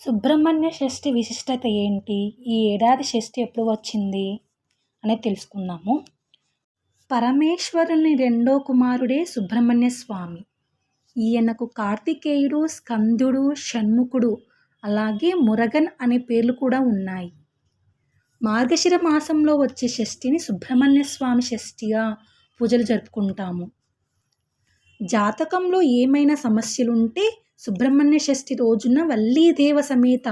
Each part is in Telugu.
సుబ్రహ్మణ్య షష్ఠి విశిష్టత ఏంటి? ఈ ఏడాది షష్ఠి ఎప్పుడు వచ్చింది? అనేది తెలుసుకుందాము. పరమేశ్వరుని రెండో కుమారుడే సుబ్రహ్మణ్య స్వామి. ఈయనకు కార్తికేయుడు స్కందుడు షణ్ముఖుడు అలాగే మురగన్ అనే పేర్లు కూడా ఉన్నాయి. మార్గశిర మాసంలో వచ్చే షష్ఠిని సుబ్రహ్మణ్య స్వామి షష్ఠిగా పూజలు జరుపుకుంటాము. జాతకంలో ఏమైనా సమస్యలుంటే సుబ్రహ్మణ్య షష్ఠి రోజున వల్లీదేవ సమేత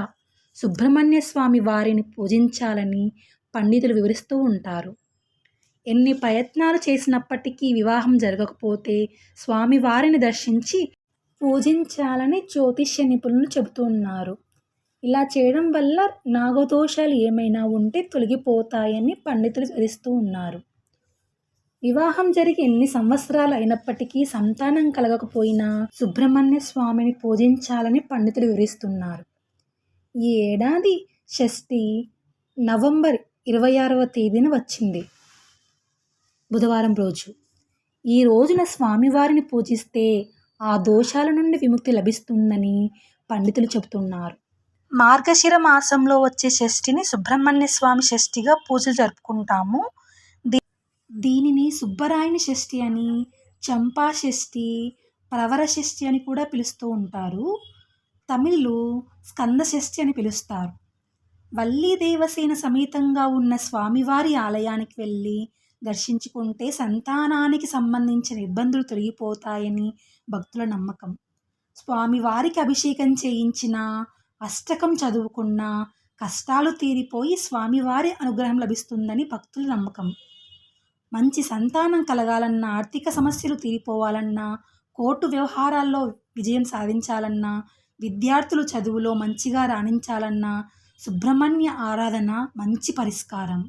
సుబ్రహ్మణ్య స్వామి వారిని పూజించాలని పండితులు వివరిస్తూ ఉంటారు. ఎన్ని ప్రయత్నాలు చేసినప్పటికీ వివాహం జరగకపోతే స్వామివారిని దర్శించి పూజించాలని జ్యోతిష్య నిపుణులు చెబుతున్నారు ఇలా చేయడం వల్ల నాగదోషాలు ఏమైనా ఉంటే తొలగిపోతాయని పండితులు వివరిస్తూ ఉన్నారు. వివాహం జరిగి ఎన్ని సంవత్సరాలు అయినప్పటికీ సంతానం కలగకపోయినా సుబ్రహ్మణ్య స్వామిని పూజించాలని పండితులు వివరిస్తున్నారు. ఈ ఏడాది షష్ఠి నవంబర్ ఇరవై ఆరవ తేదీన వచ్చింది. బుధవారం రోజు. ఈ రోజున స్వామివారిని పూజిస్తే ఆ దోషాల నుండి విముక్తి లభిస్తుందని పండితులు చెబుతున్నారు. మార్గశిర మాసంలో వచ్చే షష్ఠిని సుబ్రహ్మణ్య స్వామి షష్ఠిగా పూజలు జరుపుకుంటాము. దీనిని సుబ్బరాయని షష్ఠి అని చంపా షష్ఠి ప్రవర షష్ఠి అని కూడా పిలుస్తూ ఉంటారు. తమిళ్ళు స్కంద షష్ఠి అని పిలుస్తారు. వల్లీ దేవసేన సమేతంగా ఉన్న స్వామివారి ఆలయానికి వెళ్ళి దర్శించుకుంటే సంతానానికి సంబంధించిన ఇబ్బందులు తొలగిపోతాయని భక్తుల నమ్మకం. స్వామివారికి అభిషేకం చేయించిన అష్టకం చదువుకున్న కష్టాలు తీరిపోయి స్వామివారి అనుగ్రహం లభిస్తుందని భక్తుల నమ్మకం. మంచి సంతానం కలగాలన్నా ఆర్థిక సమస్యలు తీరిపోవాలన్నా కోర్టు వ్యవహారాల్లో విజయం సాధించాలన్నా విద్యార్థులు చదువులో మంచిగా రాణించాలన్నా సుబ్రహ్మణ్య ఆరాధన మంచి పరిష్కారం.